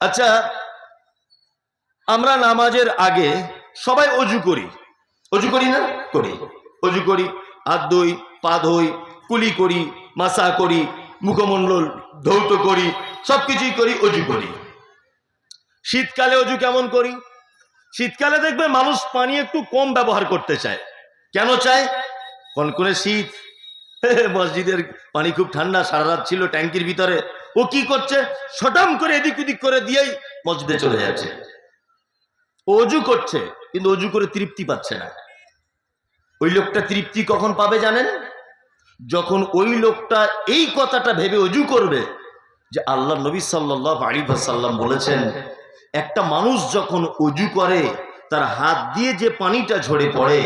আচ্ছা আমরা নামাজের আগে সবাই অজু করি। অজু করি না? করি। অজু করি, হাত ধুই, পা ধুই, কুলি করি, মাসা করি, মুখমণ্ডল ধৌত করি, সবকিছুই করি, অজু করি। শীতকালে অজু কেমন করি? শীতকালে দেখবে মানুষ পানি একটু কম ব্যবহার করতে চায়। কেন চায়? কনকনে শীত। মসজিদের পানি খুব ঠান্ডা, সারা রাত ছিল ট্যাঙ্কির ভিতরে। ও কি করছে? সটাম করে এদিক ওদিক করে দিয়েই মসজিদে চলে যাচ্ছে। অজু করছে, কিন্তু অজু করে তৃপ্তি পাচ্ছে না। ওই লোকটা তৃপ্তি কখন পাবে জানেন? যখন ওই লোকটা এই কথাটা ভেবে অজু করবে যে আল্লাহ নবী সাল্লাহ আলী সাল্লাম বলেছেন, একটা মানুষ যখন অজু করে, তার হাত দিয়ে যে পানিটা ঝরে পড়ে,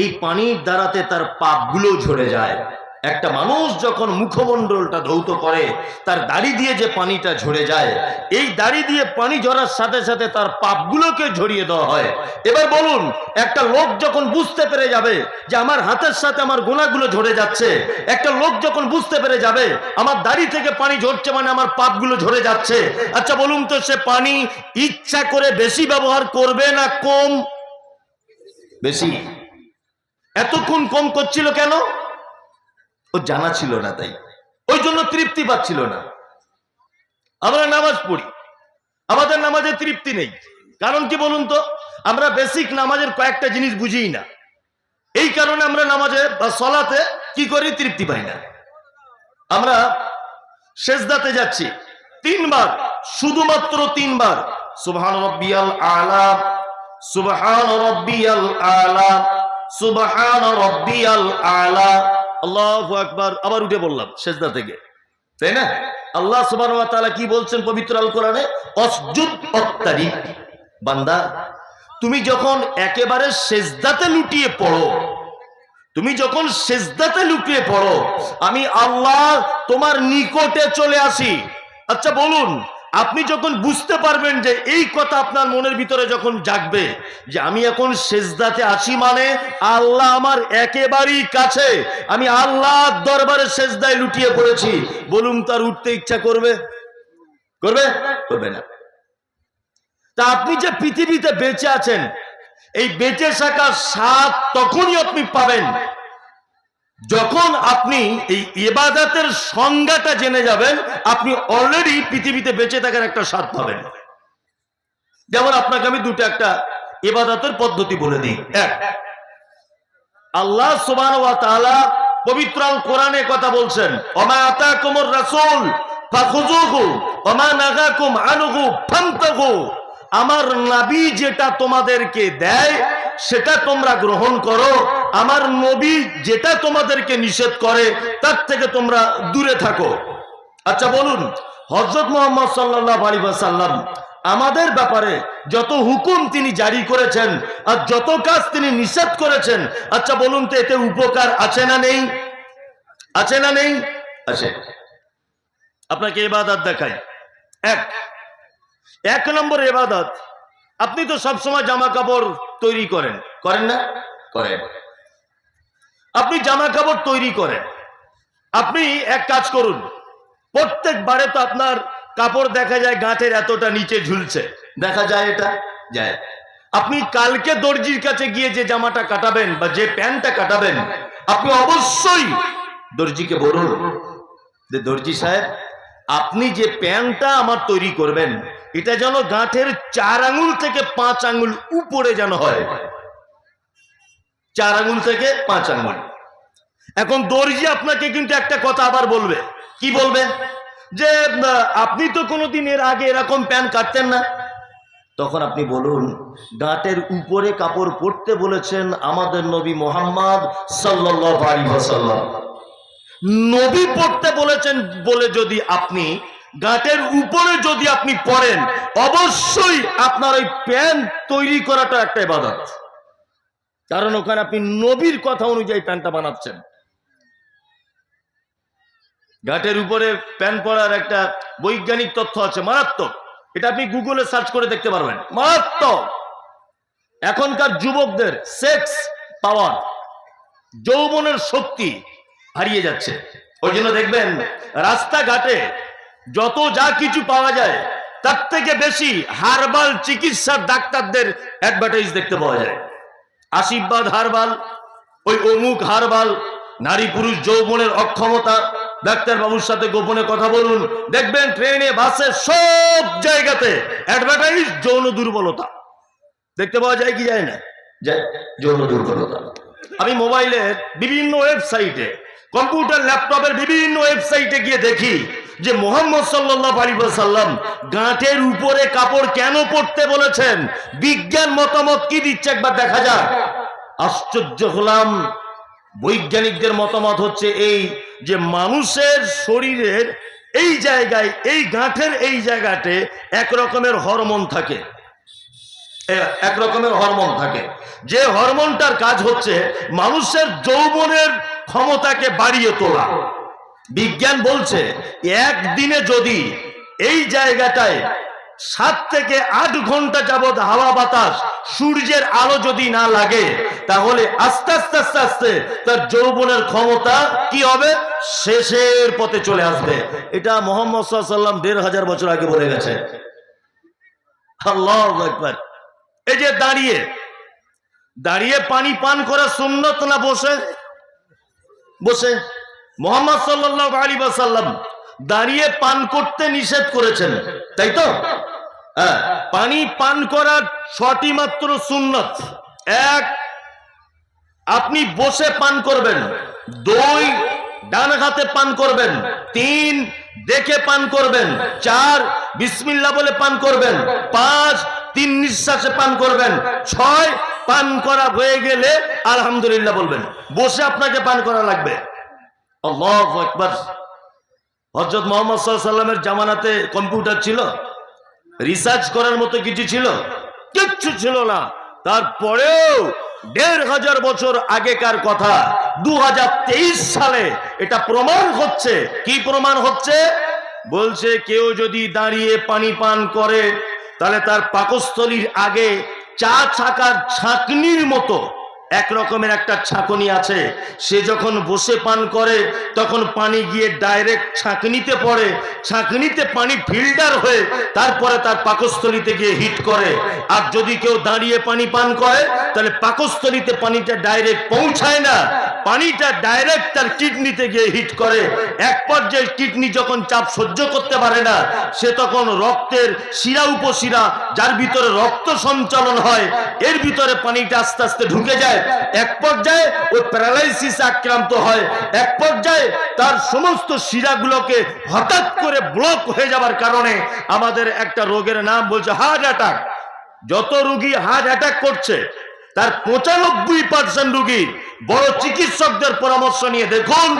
এই পানির দ্বারাতে তার পাপগুলো ঝরে যায়। একটা মানুষ যখন মুখমণ্ডলটা ধৌত করে, তার দাড়ি দিয়ে যে পানিটা ঝরে যায়, এই দাড়ি দিয়ে পানি ঝরার সাথে সাথে তার পাপগুলোকে ঝরিয়ে দেওয়া হয়। এবার বলুন, একটা লোক যখন বুঝতে পেরে যাবে যে আমার হাতের সাথে আমার গোনাগুলো ঝরে যাচ্ছে, একটা লোক যখন বুঝতে পেরে যাবে, আমার দাড়ি থেকে পানি ঝরছে মানে আমার পাপগুলো ঝরে যাচ্ছে। আচ্ছা বলুন তো, সে পানি ইচ্ছা করে বেশি ব্যবহার করবে না কম? বেশি। এতক্ষণ কম করছিল কেন? ও জানা ছিল না তাই। ওই জন্য তৃপ্তি পাচ্ছিল না। আমরা নামাজ পড়ি। আমাদের নামাজে তৃপ্তি নেই। কারণ কি বলুন তো? আমরা বেসিক নামাজের কয়েকটা জিনিস বুঝি না। এই কারণে আমরা নামাজে বা সলাতে কি করি তৃপ্তি পাই না। আমরা শেষদাতে যাচ্ছি। তিনবার, শুধুমাত্র তিনবার। সুবহান রব্বিয়াল আলা, সুবহান রব্বিয়াল আলা, সুবহান রব্বিয়াল আলা। আল্লাহু আকবার, আবার উঠে বললাম, সেজদা থেকে। তাই না? আল্লাহ ওয়া কি বলছেন পবিত্র আল কোরআনে অসজুদ বান্দা, তুমি যখন একেবারে সেজদাতে লুটিয়ে পড়ো, তুমি যখন সেজদাতে লুকিয়ে পড়ো, আমি আল্লাহ তোমার নিকটে চলে আসি। আচ্ছা বলুন আপনি যখন বুঝতে পারবেন যে এই কথা আপনার মনের ভিতরে যখন জাগবে, যে আমি এখন সেজদাতে আছি মানে আল্লাহ আমার একেবারেই কাছে, আমি আল্লাহ দরবারে সেজদায় লুটিয়ে পড়েছি, বলুন তার উঠতে ইচ্ছা করবে? করবে? করবে না। তা আপনি যে পৃথিবীতে বেঁচে আছেন, এই বেঁচে থাকার স্বাদ তখনই আপনি পাবেন যখন আপনি এই ইবাদতের সংজ্ঞাটা জেনে যাবেন, আপনি অলরেডি পৃথিবীতে বেঁচে থাকার একটা স্বাদ পাবেন। যেমন আপনাকে আমি দুটো একটা ইবাদতের পদ্ধতি বলে দিই। এক, আল্লাহ তাআলা পবিত্র কোরআনে কথা বলছেন, ওমা আতাকুমুর রাসূল ফাখুযুহু, ওমা নাগাকুম আনহু ফান্তাহু। আমার নবী যেটা তোমাদেরকে দেয়, সেটা তোমরা গ্রহণ করো। আমার নবী যেটা তোমাদেরকে নিষেধ করে, তার থেকে তোমরা দূরে থাকো। আচ্ছা বলুন হজরত মোহাম্মদ সাল্লাহ আলী সাল্লাম আমাদের ব্যাপারে যত হুকুম তিনি জারি করেছেন আর যত কাজ তিনি নিষেধ করেছেন আচ্ছা বলুন তো এতে উপকার আছে না নেই? আছে না নেই? আছে। আপনাকে এবাদত দেখাই। এক এক নম্বর এবাদত, আপনি তো সবসময় জামা কাপড় তৈরি করেন। করেন না? করেন। আপনি জামা কাপড় তৈরি করেন। আপনি এক কাজ করুন। প্রত্যেকবারে তো আপনার কাপড় দেখা যায় গাঁটের এতটা নিচে ঝুলছে। দেখা যায় এটা? যায়। আপনি কালকে দর্জির কাছে গিয়ে যে জামাটা কাটাবেন বা যে প্যান্টটা কাটাবেন, আপনি অবশ্যই দর্জিকে বলুন যে, দর্জি সাহেব, আপনি যে প্যান্টটা আমার তৈরি করবেন, এটা যেন গাঁঠের চার আঙুল থেকে পাঁচ আঙুল উপরে যেন হয়। চার আঙুল থেকে পাঁচ আঙুল। এখন দর্জি আপনাকে কিন্তু একটা কথা আবার বলবে। কি বলবে? যে আপনি তো কোনোদিন এর আগে এরকম প্যান্ট কাটতেন না। তখন আপনি বলুন গাঁটের উপরে কাপড় পরতে বলেছেন আমাদের নবী মোহাম্মদ আলাইহি নবী পড়তে বলেছেন বলে যদি আপনি গাঁটের উপরে যদি আপনি পড়েন, অবশ্যই আপনার ওই প্যান্ট তৈরি করাটা একটা ইবাদত। কারণ ওখানে আপনি নবীর কথা অনুযায়ী প্যান্টটা বানাচ্ছেন। ঘাটের উপরে প্যান্ট পরার একটা বৈজ্ঞানিক তথ্য আছে, মারাত্মক। এটা আপনি গুগলে সার্চ করে দেখতে পারবেন। মারাত্মক। এখনকার যুবকদের সেক্স পাওয়ার, যৌবনের শক্তি হারিয়ে যাচ্ছে। ওই জন্য দেখবেন, রাস্তাঘাটে যত যা কিছু পাওয়া যায়, তার থেকে বেশি হারবাল চিকিৎসার ডাক্তারদের অ্যাডভার্টাইজ দেখতে পাওয়া যায়। আশীর্বাদ হারবাল, ওই অমুক হারবাল, নারী পুরুষ যৌবনের অক্ষমতা। ডাক্তার বাবুর সাথে গোপনে কথা বলুন। দেখবেন ট্রেনে, বাসে, সব জায়গাতে অ্যাডভার্টাইজ যৌন দুর্বলতা। দেখতে পাওয়া যায় কি যায় না? যৌন দুর্বলতা। আমি মোবাইলের বিভিন্ন ওয়েবসাইটে, কম্পিউটার, ল্যাপটপের বিভিন্ন ওয়েবসাইটে গিয়ে দেখি যে মোহাম্মদ সাল্লাহ আলী সাল্লাম গাঁটের উপরে কাপড় কেন পড়তে বলেছেন? বিজ্ঞান মতামত কি দিচ্ছে একবার দেখা যাক। আশ্চর্য হলাম। বৈজ্ঞানিকদের মতামত হচ্ছে এই যে মানুষের শরীরের এই জায়গায়, এই গাঁটের এই জায়গাতে এক রকমের হরমোন থাকে। এক রকমের হরমোন থাকে। যে হরমোনটার কাজ হচ্ছে মানুষের যৌবনের ক্ষমতাকে বাড়িয়ে তোলা। বিজ্ঞান বলছে, একদিনে যদি এই জায়গাটায় সাত থেকে আট ঘণ্টা যাবৎ হাওয়া বাতাস, সূর্যের আলো যদি না লাগে, তাহলে আস্তে আস্তে আস্তে আস্তে তার যৌবনের ক্ষমতা কি হবে? শেষের পথে চলে আসবে। এটা মোহাম্মদ সাল্লাম দেড় হাজার বছর আগে বলে গেছে। একবার এই যে দাঁড়িয়ে দাঁড়িয়ে পানি পান করা সুন্নত না বসে? বসে। মোহাম্মদ সাল্লাহ আলী সাল্লাম দাঁড়িয়ে পান করতে নিষেধ করেছেন, তাই তো? হ্যাঁ পানি পান করার ছটি মাত্র সুন্নত। এক, আপনি বসে পান করবেন, দুই ডান হাতে পান করবেন, তিন, দেখে পান করবেন, চার বিসমিল্লা বলে পান করবেন, পাঁচ, তিন নিঃশ্বাসে পান করবেন, ছয়, পান করা হয়ে গেলে আলহামদুলিল্লাহ বলবেন। বসে আপনাকে পান করা লাগবে। আল্লাহু আকবার। হজরত মোহাম্মদ সাল্লামের জামানাতে কম্পিউটার ছিল, রিসার্চ করার মতো কিছু ছিল, কিচ্ছু ছিল না। তারপরেও দেড় হাজার বছর আগেকার কথা দু হাজার তেইশ সালে এটা প্রমাণ হচ্ছে। কি প্রমাণ হচ্ছে? বলছে, কেউ যদি দাঁড়িয়ে পানি পান করে, তাহলে তার পাকস্থলীর আগে চা ছাকার ছাকনির মতো এক রকমের একটা ছাঁকনি আছে। সে যখন বসে পান করে, তখন পানি গিয়ে ডাইরেক্ট ছাঁকনিতে পড়ে। ছাঁকনিতে পানি ফিল্টার হয়ে তারপরে তার পাকস্থলিতে গিয়ে হিট করে। আর যদি কেউ দাঁড়িয়ে পানি পান করে, তাহলে পাকস্থলিতে পানিটা ডাইরেক্ট পৌঁছায় না। পানিটা ডাইরেক্ট তার কিডনিতে গিয়ে হিট করে। এক পর্যায়ে কিডনি যখন চাপ সহ্য করতে পারে না, সে তখন রক্তের শিরা উপশিরা, যার ভিতরে রক্ত সঞ্চালন হয়, এর ভিতরে পানিটা আস্তে আস্তে ঢুকে যায়। এক পর্যায়ে ওই প্যারালাইসিস আক্রান্ত হয়, এক পর্যায়ে তার সমস্ত শিরাগুলোকে হঠাৎ করে ব্লক হয়ে যাবার কারণে আমাদের একটা রোগের নাম বলছে হার্ট অ্যাটাক যত রুগী হার্ট অ্যাটাক করছে, তার পঁচানব্বই পার্সেন্ট রুগী বড় চিকিৎসকদের পরামর্শ নিয়ে দেখুন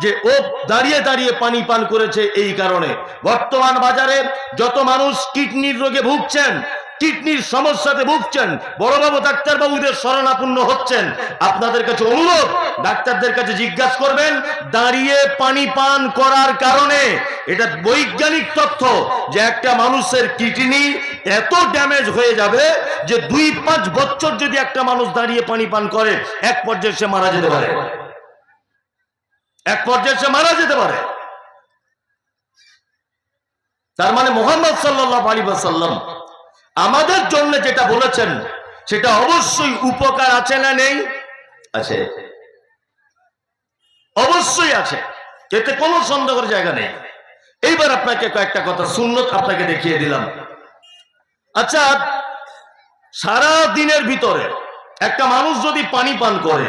যে ও দাঁড়িয়ে দাঁড়িয়ে পানি পান করেছে এই কারণে। বর্তমান বাজারে যত মানুষ কিডনির রোগে ভুগছেন কিডনির সমস্যাতে ভুগছেন, বড়বাবু ডাক্তারবাবুদের শরণাপন্ন হচ্ছেন। আপনাদের কাছে অনুরোধ, ডাক্তারদের কাছে জিজ্ঞাসা করবেন, দাঁড়িয়ে পানি পান করার কারণে। এটা বৈজ্ঞানিক তথ্য যে একটা মানুষের কিডনি এত ড্যামেজ হয়ে যাবে যে দুই পাঁচ বছর যদি একটা মানুষ দাঁড়িয়ে পানি পান করে, এক পর্যায়ে সে মারা যেতে পারে। এক পর্যায়ে সে মারা যেতে পারে। তার মানে মোহাম্মদ সাল্লাহ আলী সাল্লাম আমাদের জন্য যেটা বলেছেন, সেটা অবশ্যই উপকার আছে না নেই? আছে। অবশ্যই আছে। এতে কোনো সন্দেহের জায়গা নেই। এইবার আপনাকে কয়েকটা কথা, সুন্নত আপনাকে দেখিয়ে দিলাম। আচ্ছা সারা দিনের ভিতরে একটা মানুষ যদি পানি পান করে,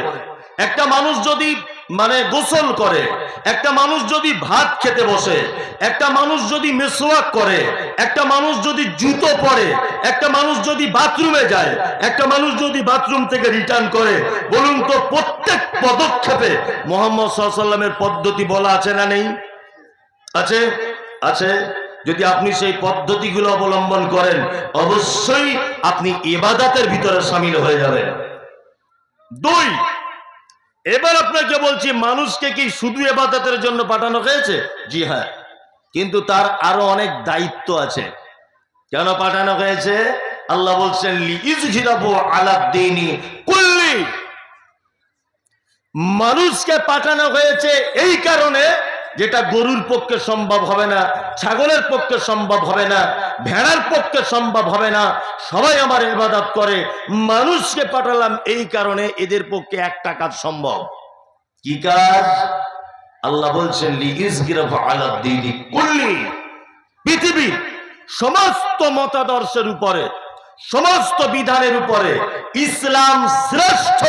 একটা মানুষ যদি মানে গোসল করে। একটা মানুষ যদি ভাত খেতে বসে, একটা মানুষ যদি মেসোয়াক করে, একটা মানুষ যদি জুতো পরে, একটা মানুষ যদি বাথরুমে যায়, একটা মানুষ যদি বাথরুম থেকে রিটার্ন করে, বলুন তো প্রত্যেক পদক্ষেপে মোহাম্মদ সাল্লামের পদ্ধতি বলা আছে না নেই? আছে? আছে? যদি আপনি সেই পদ্ধতিগুলো অবলম্বন করেন, অবশ্যই আপনি ইবাদাতের ভিতরে সামিল হয়ে যাবেন। দুই এবার আপনাকে বলছি, মানুষকে কি শুধু এবাদতের জন্য পাঠানো হয়েছে? জি হ্যাঁ। কিন্তু তার আরও অনেক দায়িত্ব আছে। কেন পাঠানো হয়েছে? আল্লাহ বলছেন কুল্লি। মানুষকে পাঠানো হয়েছে এই কারণে যেটা গরুর পক্ষে সম্ভব হবে না। ছাগলের পক্ষে সম্ভব হবে না ভেড়ার পক্ষে সম্ভব হবে না। সবাই আমার ইবাদত করে মানুষকে পাঠালাম এই কারণে এদের পক্ষে একটা কাজ সম্ভব। কি কাজ? আল্লাহ বলছেন পৃথিবীর সমস্ত মতাদর্শের উপরে সমস্ত বিধানের উপরে ইসলাম শ্রেষ্ঠ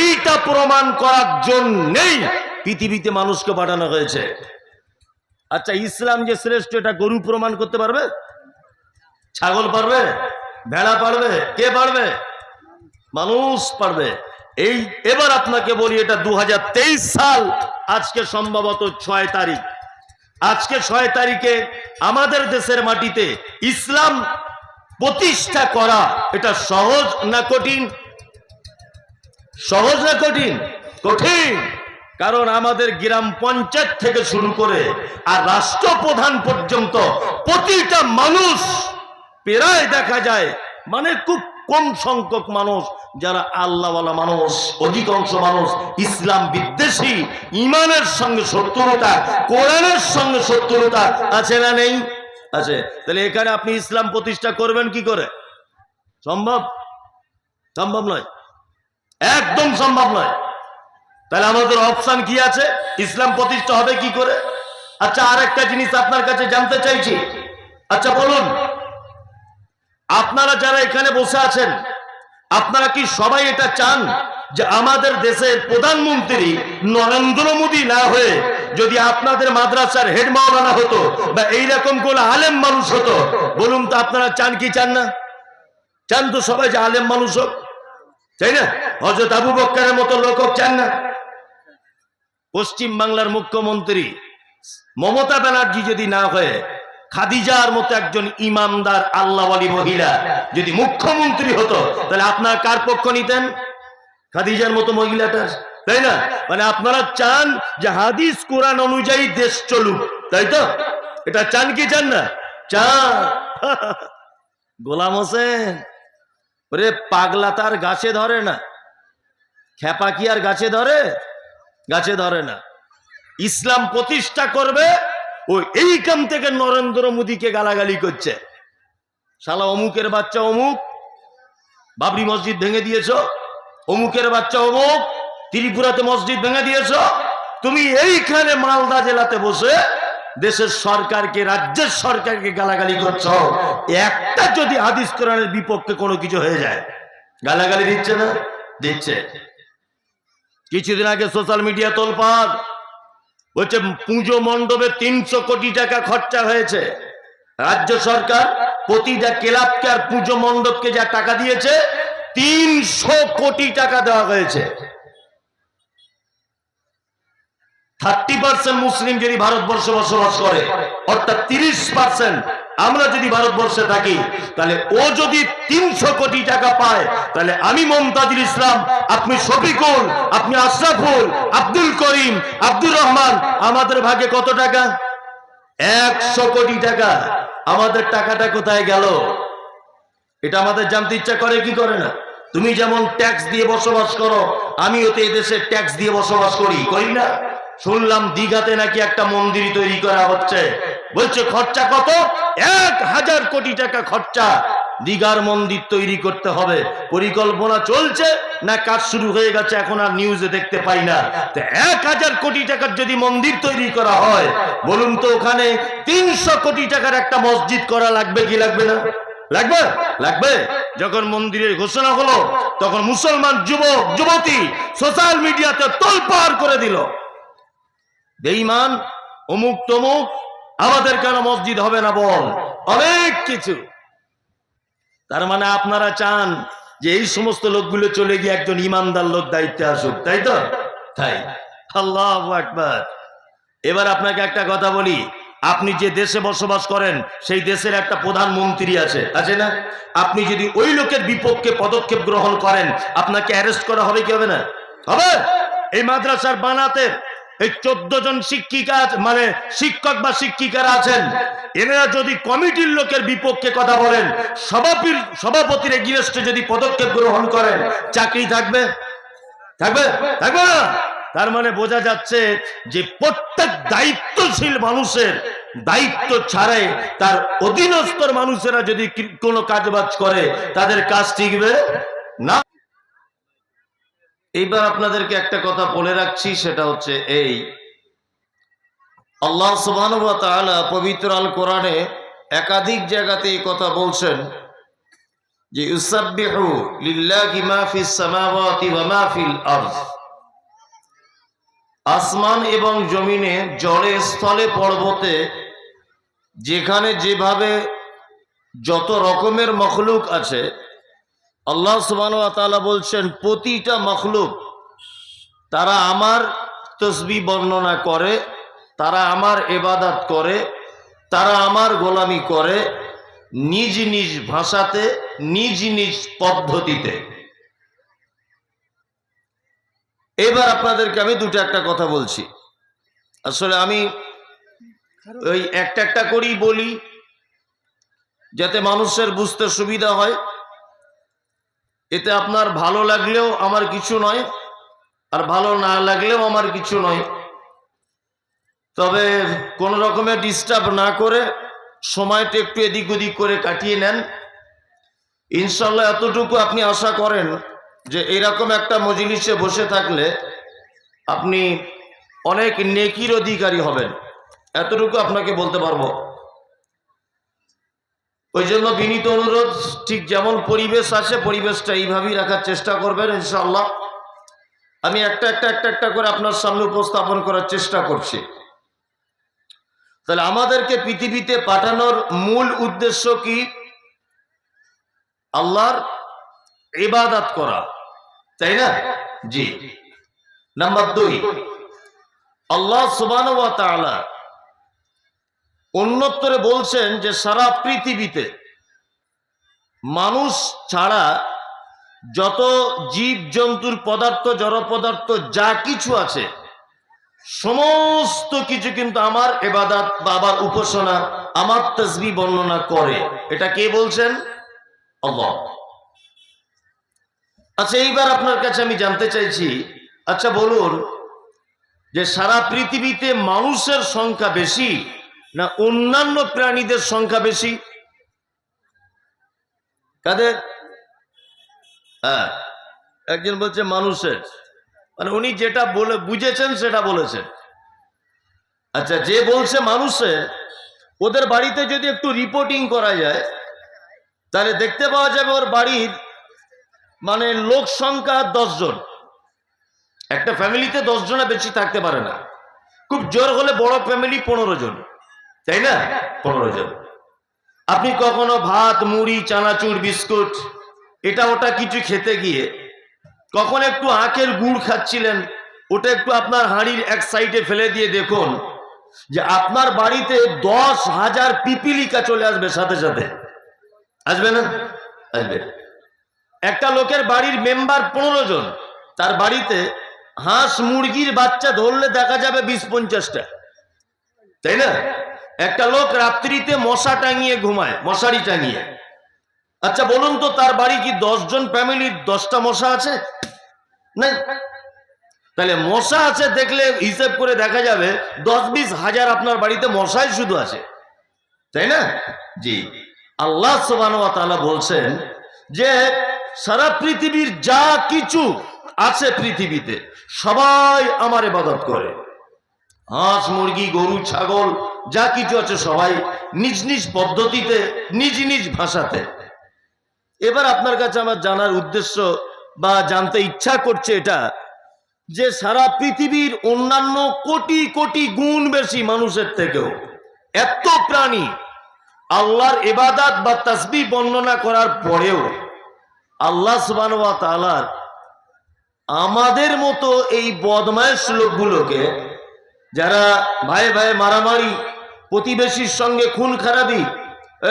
এইটা প্রমাণ করার জন্যই পৃথিবীতে মানুষকে পাঠানো হয়েছে। আচ্ছা ইসলাম যে শ্রেষ্ঠ, এটা গরু প্রমাণ করতে পারবে? ছাগল পারবে? ভেড়া পারবে? কে পারবে? মানুষ পারবে। এই, এবার আপনাকে বলি, এটা দু হাজার তেইশ সাল, আজকে সম্ভবত ছয় তারিখ। আজকে ছয় তারিখে আমাদের দেশের মাটিতে ইসলাম প্রতিষ্ঠা করা, এটা সহজ না কঠিন? সহজ না কঠিন? কঠিন। কারণ আমাদের গ্রাম পঞ্চায়েত থেকে শুরু করে আর রাষ্ট্রপ্রধান পর্যন্ত প্রতিটা মানুষ প্রায় দেখা যায় মানে খুব কম সংখ্যক মানুষ যারা আল্লাহওয়ালা মানুষ, অধিকাংশ মানুষ ইসলাম বিদ্বেষী, ইমানের সঙ্গে শত্রুতা, কোরআনের সঙ্গে শত্রুতা আছে না নেই? আছে। তাহলে এখানে আপনি ইসলাম প্রতিষ্ঠা করবেন কি করে? সম্ভব? সম্ভব নয়। একদম সম্ভব নয়। তাহলে আমাদের অপশন কি আছে? ইসলাম প্রতিষ্ঠা হবে কি করে? আচ্ছা আর একটা জিনিস আপনার কাছে জানতে চাইছি। আচ্ছা বলুন। আপনারা যারা এখানে বসে আছেন, আপনারা কি সবাই এটা চান যে আমাদের দেশের প্রধানমন্ত্রী নরেন্দ্র মোদী না হয়ে যদি আপনাদের মাদ্রাসার হেড মাওলানা হতো বা এইরকম কোন আলেম মানুষ হতো? বলুন তো, আপনারা চান কি চান না? চান তো সবাই যে আলেম মানুষ হোক। তাই না? হজরত আবু বক্কারের মতো লোক চান না। পশ্চিম বাংলার মুখ্যমন্ত্রী মমতা ব্যানার্জি যদি না হয়ে খাদিজার মতো একজন ইমামদার আল্লাহওয়ালি মহিলা যদি মুখ্যমন্ত্রী হতো, তাহলে আপনার কার পক্ষ নিতেন? খাদিজার মতো মহিলাটার, তাই না? মানে আপনারা চান যে হাদিস কোরআন অনুযায়ী দেশ চলুক, তাই তো? এটা চান কি চান না? চান। গোলাম হোসেন, ওরে পাগলা তার গাছে ধরে না খেপা কি আর গাছে ধরে? গাছে ধরে না। ইসলাম প্রতিষ্ঠা করবে, ও এইখান থেকে নরেন্দ্র মোদীকে গালাগালি করছে। শালা অমুকের বাচ্চা অমুক, বাবরি মসজিদ ভেঙে দিয়েছ, অমুকের বাচ্চা অমুক, ত্রিপুরাতে মসজিদ ভেঙে দিয়েছ, তুমি এইখানে মালদা জেলাতে বসে দেশের সরকারকে, রাজ্যের সরকারকে গালাগালি করছ। একটা যদি হাদিস কোরআনের বিপক্ষে কোনো কিছু হয়ে যায়, গালাগালি দিচ্ছে না? দিচ্ছে। কিছুদিন আগে সোশ্যাল মিডিয়া তোলপাড় বলছে, পুজো মণ্ডপে তিনশো কোটি টাকা খরচা হয়েছে। রাজ্য সরকার প্রতিটা ক্লাবকে আর পুজো মণ্ডপকে যা টাকা দিয়েছে, তিনশো কোটি টাকা দেওয়া হয়েছে। থার্টি পার্সেন্ট মুসলিম যদি ভারতবর্ষে বসবাস করে, অর্থাৎ তিরিশ পার্সেন্ট আমরা যদি ভারতবর্ষে থাকি, তাহলে ও যদি তিনশো কোটি টাকা পায়, তাহলে আমি মমতাজুল ইসলাম, আপনি শফিকুল, আপনি আশরাফুল, আব্দুল করিম, আব্দুর রহমান, আমাদের ভাগে কত টাকা? একশো কোটি টাকা। আমাদের টাকাটা কোথায় গেল? এটা আমাদের জানতে ইচ্ছা করে, কি করে না? তুমি যেমন ট্যাক্স দিয়ে বসবাস করো, আমিও তো এদেশে ট্যাক্স দিয়ে বসবাস করি করি না? শুনলাম দিঘাতে নাকি একটা মন্দির তৈরি করা হচ্ছে। বলছে, খরচা কত? এক হাজার কোটি টাকা খরচা। দিঘার মন্দির তৈরি করতে হবে। পরিকল্পনা চলছে, না কাজ শুরু হয়ে গেছে, এখন আর নিউজে দেখতে পাই না। এক হাজার কোটি টাকার যদি মন্দির তৈরি করা হয়, বলুন তো ওখানে তিনশো কোটি টাকার একটা মসজিদ করা লাগবে কি লাগবে না? লাগবে? লাগবে। যখন মন্দিরের ঘোষণা হলো, তখন মুসলমান যুবক, যুবতী সোশ্যাল মিডিয়াতে তোলপাড় করে দিল। বেঈমান, অমুক তমুক, আমাদের কেন মসজিদ হবে না বল? অনেক কিছু। তার মানে আপনারা চান যে এই সমস্ত লোকগুলো চলে গিয়ে একজন ইমানদার লোক দায়িত্বে আসুক, তাই তো? তাই। আল্লাহ আকবার। এবার আপনাকে একটা কথা বলি, আপনি যে দেশে বসবাস করেন, সেই দেশের একটা প্রধানমন্ত্রী আছে আছে না? আপনি যদি ওই লোকের বিপক্ষে পদক্ষেপ গ্রহণ করেন, আপনাকে অ্যারেস্ট করা হবে কি হবে না? হবে? এই মাদ্রাসার বানাতে এই চোদ্দ জন শিক্ষিকা মানে শিক্ষক বা শিক্ষিকারা আছেন, এনারা যদি কমিটির লোকের বিপক্ষে কথা বলেন, সভাপির, সভাপতির এগিয়েস্টে যদি পদক্ষেপ গ্রহণ করেন, চাকরি থাকবে? থাকবে? থাকবে না? তার মানে বোঝা যাচ্ছে যে প্রত্যেক দায়িত্বশীল মানুষের দায়িত্ব ছাড়াই তার অধীনস্থর মানুষেরা যদি কোনো কাজবাজ করে, তাদের কাজ টিকবে এইবার আপনাদেরকে একটা কথা বলে রাখছি, সেটা হচ্ছে এই। আল্লাহ তাআলা পবিত্র আল কোরআনে একাধিক জায়গাতে এই কথা বলছেন যে আসমান এবং জমিনে জলে স্থলে পর্বতে যেখানে যেভাবে যত রকমের মখলুক আছে আল্লাহ তাআলা বলছেন, প্রতিটা মখলুক, তারা আমার তসবি বর্ণনা করে, তারা আমার এবাদাত করে, তারা আমার গোলামি করে, নিজ নিজ ভাষাতে, নিজ নিজ পদ্ধতিতে। এবার আপনাদেরকে আমি দুটো একটা কথা বলছি। আসলে আমি ওই একটা একটা করেই বলি, যাতে মানুষের বুঝতে সুবিধা হয়। এতে আপনার ভালো লাগলেও আমার কিছু নয়, আর ভালো না লাগলেও আমার কিছু নয়। তবে কোন রকমের ডিস্টার্ব না করে সময়টা একটু এদিক ওদিক করে কাটিয়ে নেন। ইনশাল্লাহ এতটুকু আপনি আশা করেন যে এরকম একটা মজলিসে বসে থাকলে আপনি অনেক নেকির অধিকারী হবেন। এতটুকু আপনাকে বলতে পারব। ওই জন্য বিনীত অনুরোধ, ঠিক যেমন পরিবেশ আছে, পরিবেশটা এইভাবেই রাখার চেষ্টা করবেন ইনশাল্লাহ আমি একটা একটা একটা একটা করে আপনার সামনে উপস্থাপন করার চেষ্টা করছি। তাহলে আমাদেরকে পৃথিবীতে পাঠানোর মূল উদ্দেশ্য কি? আল্লাহর ইবাদাত করা। তাই না? জি। নাম্বার দুই। আল্লাহ সুবান অন্যত্তরে বলছেন যে সারা পৃথিবীতে মানুষ ছাড়া যত জীব জন্তুর পদার্থ জড় পদার্থ যা কিছু আছে, সমস্ত কিছু কিন্তু আমার এবাদাত বা আবার উপাসনা, আমার তসবি বর্ণনা করে। এটা কে বলছেন? আচ্ছা এইবার আপনার কাছে আমি জানতে চাইছি আচ্ছা বলুন যে সারা পৃথিবীতে মানুষের সংখ্যা বেশি না অন্যান্য প্রাণীদের সংখ্যা বেশি? কাদের? হ্যাঁ একজন বলছে মানুষের। মানে উনি যেটা বলে, বুঝেছেন সেটা বলেছেন আচ্ছা যে বলছে মানুষের, ওদের বাড়িতে যদি একটু রিপোর্টিং করা যায়, তাহলে দেখতে পাওয়া যাবে ওর বাড়ির মানে লোক সংখ্যা দশজন একটা ফ্যামিলিতে দশ জনে বেশি থাকতে পারে না। খুব জোর হলে বড় ফ্যামিলি পনেরো জন। তাই না? পনেরো জন। আপনি কখনো ভাত, মুড়ি, চানাচুর, বিস্কুট, এটা ওটা কিছু খেতে গিয়ে কখন একটু আখের গুড় খাচ্ছিলেন, ওটা একটু আপনার হাঁড়ির এক সাইডে ফেলে দিয়ে দেখুন যে আপনার বাড়িতে দশ হাজার পিপিলিকা চলে আসবে সাথে সাথে। আসবে না? আসবে। একটা লোকের বাড়ির মেম্বার পনেরো জন, তার বাড়িতে হাঁস মুরগির বাচ্চা ধরলে দেখা যাবে বিশ পঞ্চাশটা। তাই না? একটা লোক রাত্রিতে মশা টাঙিয়ে ঘুমায়, মশারি টাঙিয়ে। আচ্ছা বলুন তো, তার বাড়ি কি জন ফ্যামিলির দশটা মশা আছে? নাই। তাহলে মশা আছে দেখলে হিসেব করে দেখা যাবে, দশ বিশ হাজার আপনার বাড়িতে মশাই শুধু আছে। তাই না? জি। আল্লাহ তাআলা বলছেন যে, সারা পৃথিবীর যা কিছু আছে পৃথিবীতে, সবাই আমার ইবাদত করে। হাঁস, মুরগি, গরু, ছাগল, যা কিছু আছে সবাই নিজ নিজ পদ্ধতিতে, নিজ নিজ ভাষাতে। এবার আপনার কাছে আমার জানার উদ্দেশ্য বা জানতে ইচ্ছা করছে এটা যে সারা পৃথিবীর অন্যান্য কোটি কোটি গুণ বেশি মানুষের থেকেও এত প্রাণী আল্লাহর এবাদাত বা তাসবি বর্ণনা করার পরেও আল্লাহ তালার আমাদের মতো এই বদমায়েশ লোকগুলোকে যারা ভাই ভাই মারামারি, প্রতিবেশীর সঙ্গে খুন খারাপি,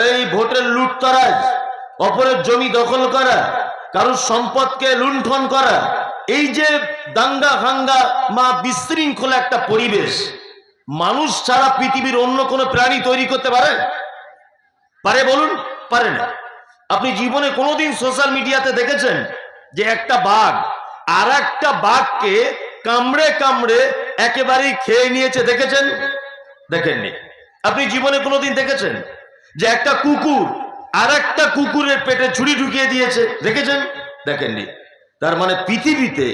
এই ভোটের লুটতরাজ অপরের জমি দখল করা, কারোর সম্পদকে লুণ্ঠন করা, এই যে দাঙ্গা ভাঙ্গা মা বিশৃঙ্খলা একটা পরিবেশ, মানুষ ছাড়া পৃথিবীর অন্য কোনো প্রাণী তৈরি করতে পারে? পারে বলুন? পারে না। আপনি জীবনে কোনোদিন সোশ্যাল মিডিয়াতে দেখেছেন যে একটা বাঘ আর একটা বাঘকে কামড়ে কামড়ে একেবারেই খেয়ে নিয়েছে, দেখেছেন? দেখেননি। আপনি জীবনে কোনোদিন দেখেছেন যে একটা কুকুর আর একটা কুকুরের পেটে ছুরি ঢুকিয়ে দিয়েছে? দেখেছেন? দেখেননি। তার মানে পৃথিবীতে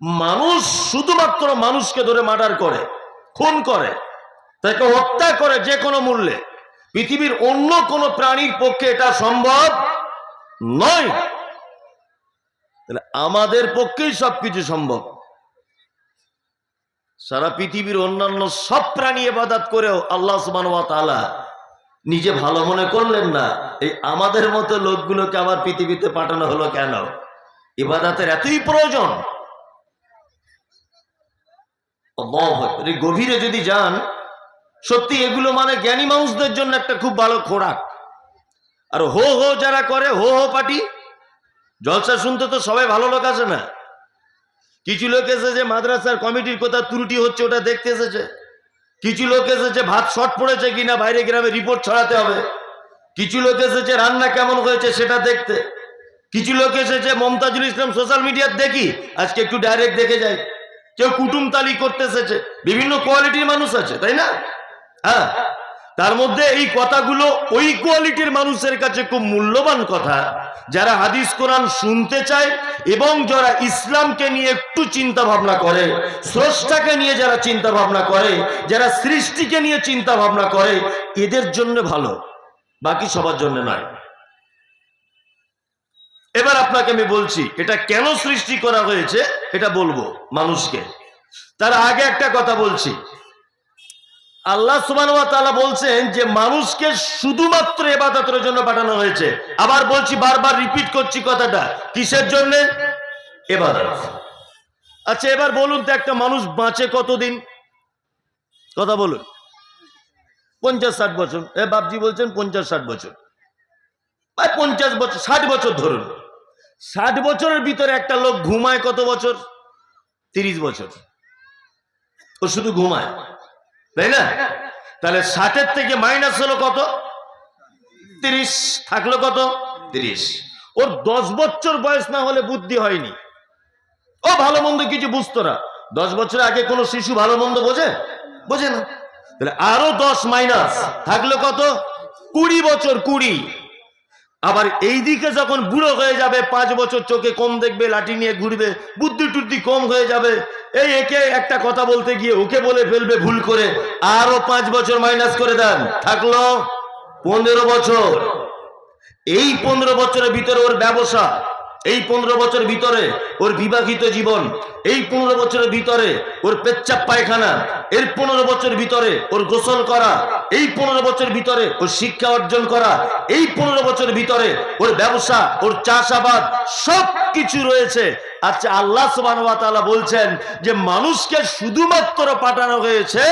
মানুষ শুধুমাত্র মানুষকে ধরে মার্ডার করে, খুন করে, তাকে হত্যা করে যে কোনো মূল্যে। পৃথিবীর অন্য কোনো প্রাণীর পক্ষে এটা সম্ভব নয়। তাহলে আমাদের পক্ষেই সবকিছু সম্ভব। সারা পৃথিবীর অন্যান্য সব প্রাণী এবাদাত করেও আল্লাহ তাআলা নিজে ভালো মনে করলেন না। এই আমাদের মতো লোকগুলোকে আবার পৃথিবীতে পাঠানো হলো কেন? ইবাদাতের এতই প্রয়োজন। গভীরে যদি যান, সত্যি এগুলো মানে জ্ঞানী মানুষদের জন্য একটা খুব ভালো খোরাক। আর হো হো যারা করে, হো হো পাটি জলসা শুনতে তো সবাই ভালো লোক আছে না? কিছু লোক এসেছে মাদ্রাসার কমিটির কোথাও ত্রুটি হচ্ছে ওটা দেখতে এসেছে। কিছু লোক এসেছে ভাত শর্ট পড়েছে কিনা বাইরে গ্রামে রিপোর্ট ছড়াতে হবে। কিছু লোক এসেছে রান্না কেমন হয়েছে সেটা দেখতে। কিছু লোক এসেছে মমতাজুল ইসলাম সোশ্যাল মিডিয়ার দেখি, আজকে একটু ডাইরেক্ট দেখে যাই। কেউ কুটুম তালি করতে এসেছে। বিভিন্ন কোয়ালিটির মানুষ আছে, তাই না? হ্যাঁ। তার মধ্যে এই কথাগুলো ওই কোয়ালিটির মানুষের কাছে খুব মূল্যবান কথা, যারা হাদিস কোরআন শুনতে চায় এবং যারা ইসলামকে নিয়ে একটু চিন্তা ভাবনা করে, স্রষ্টাকে নিয়ে যারা চিন্তা ভাবনা করে, যারা সৃষ্টিকে নিয়ে চিন্তা ভাবনা করে, এদের জন্য ভালো, বাকি সবার জন্য নয়। এবার আপনাকে আমি বলছি, এটা কেন সৃষ্টি করা হয়েছে, এটা বলব মানুষকে। তার আগে একটা কথা বলছি আল্লাহ সুবান বলছেন যে মানুষকে শুধুমাত্র এবাদতের জন্য পাঠানো হয়েছে। আবার বলছি বারবার রিপিট করছি কথাটা। কিসের জন্য? এবাদত। আচ্ছা এবার বলুন তো একটা মানুষ বাঁচে কতদিন? কথা বলুন। পঞ্চাশ ষাট বছর। এ বাপজি বলছেন পঞ্চাশ ষাট বছর। ভাই, পঞ্চাশ বছর, ষাট বছর ধরুন। ষাট বছরের ভিতরে একটা লোক ঘুমায় কত বছর? তিরিশ বছর। ও শুধু ঘুমায়। তাই না? তাহলে ষাটের থেকে মাইনাস হলো কত? তিরিশ। থাকল কত? তিরিশ। ওর দশ বছর বয়স না হলে বুদ্ধি হয়নি। ও ভালো মন্দ কিছু বুঝতো না। দশ বছর আগে কোনো শিশু ভালো মন্দ বোঝে? বোঝে না। তাহলে আরও দশ মাইনাস থাকল কত? কুড়ি বছর, কুড়ি। আবার এই দিকে যখন বুড়ো হয়ে যাবে, পাঁচ বছর চোখে কম দেখবে, লাঠি নিয়ে ঘুরবে, বুদ্ধি টুদ্ধি কম হয়ে যাবে, এই একে একটা কথা বলতে গিয়ে ওকে বলে ফেলবে ভুল করে। আরও পাঁচ বছর মাইনাস করে দেন। থাকল পনেরো বছর। এই পনেরো বছরের ভিতরে ওর ব্যবসা। এই পনেরো বছর ভিতরে ওর বিবাহিত জীবন, এই পনেরো বছরের ভিতরে ওর পেচ্চাপ পায়খানা, এর পনেরো বছর ভিতরে ওর গোসল করা, এই পনেরো বছর ভিতরে ওর শিক্ষা অর্জন করা, এই পনেরো বছর ভিতরে ওর ব্যবসা, ওর চাষাবাদ সব কিছু রয়েছে। আচ্ছা আল্লাহ সুবাহ বলছেন যে মানুষকে শুধুমাত্র পাঠানো হয়েছে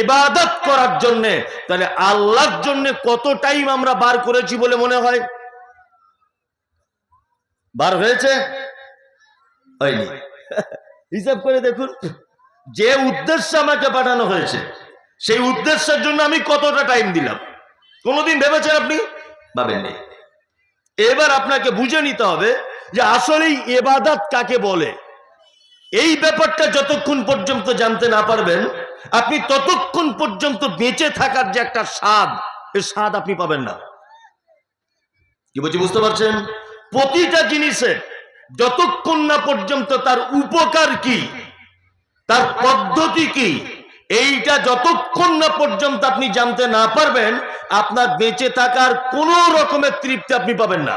এবাদত করার জন্যে। তাহলে আল্লাহর জন্য কত টাইম আমরা বার করেছি বলে মনে হয়? বার হয়েছে? হয়নি। হিসাব করে দেখুন, যে উদ্দেশ্য আমাকে পাঠানো হয়েছে, সেই উদ্দেশ্যের জন্য আমি কতটা টাইম দিলাম? কোনোদিন ভেবেছেন আপনি? ভাবেননি। এবার আপনাকে বুঝে নিতে হবে যে আসলেই এবাদাত কাকে বলে। এই ব্যাপারটা যতক্ষণ পর্যন্ত জানতে না পারবেন, আপনি ততক্ষণ পর্যন্ত বেঁচে থাকার যে একটা স্বাদ এই স্বাদ আপনি পাবেন না। কি বলছি, বুঝতে পারছেন? প্রতিটা জিনিসে যতক্ষণ না পর্যন্ত তার উপকার কি, তার পদ্ধতি কি, এইটা যতক্ষণ না পর্যন্ত আপনি জানতে না পারবেন, আপনার বেঁচে থাকার কোনো রকমের তৃপ্তি আপনি পাবেন না।